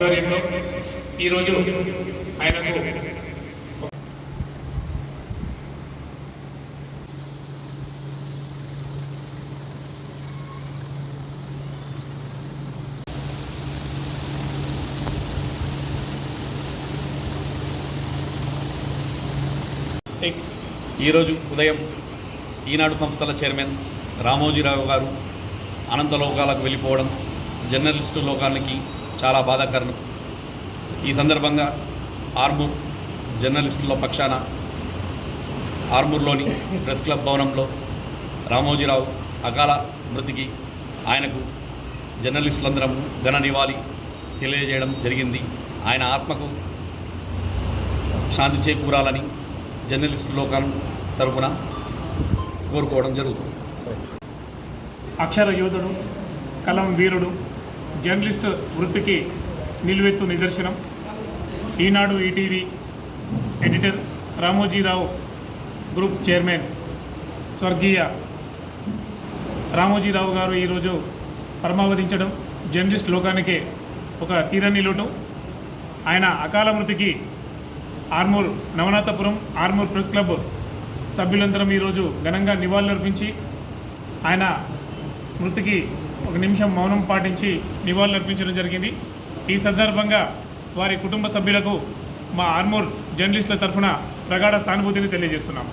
ఆధ్వర్యంలో ఈరోజు ఆయనకు ఈరోజు ఉదయం ఈనాడు సంస్థల చైర్మన్ రామోజీరావు గారు అనంత లోకాలకు వెళ్ళిపోవడం జర్నలిస్టు లోకానికి చాలా బాధాకరం. ఈ సందర్భంగా ఆర్మూర్ జర్నలిస్టుల పక్షాన ఆర్మూర్లోని ప్రెస్ క్లబ్ భవనంలో రామోజీరావు అకాల మృతికి ఆయనకు జర్నలిస్టులందరం ఘన నివాళి తెలియజేయడం జరిగింది. ఆయన ఆత్మకు శాంతి చేకూరాలని జర్నలిస్టు లోకం తరపున కోరుకోవడం జరుగుతుంది. అక్షర యోధుడు కలం వీరుడు జర్నలిస్ట్ వృత్తికి నిలువెత్తు నిదర్శనం. Eenadu ETV editor Ramoji Rao group chairman స్వర్గీయ రామోజీరావు గారు ఈరోజు పరమావధించడం. జర్నలిస్ట్ లోకానికి ఒక తీరని లోటు. ఆయన అకాల మృతికి ఆర్మూర్ నవనాథపురం ఆర్మూర్ ప్రెస్ క్లబ్ సభ్యులందరం ఈరోజు ఘనంగా నివాళులర్పించి ఆయన మృతికి ఒక నిమిషం మౌనం పాటించి నివాళులర్పించడం జరిగింది. ఈ సందర్భంగా వారి కుటుంబ సభ్యులకు మా ఆర్మూర్ జర్నలిస్టుల తరఫున ప్రగాఢ సానుభూతిని తెలియజేస్తున్నాము.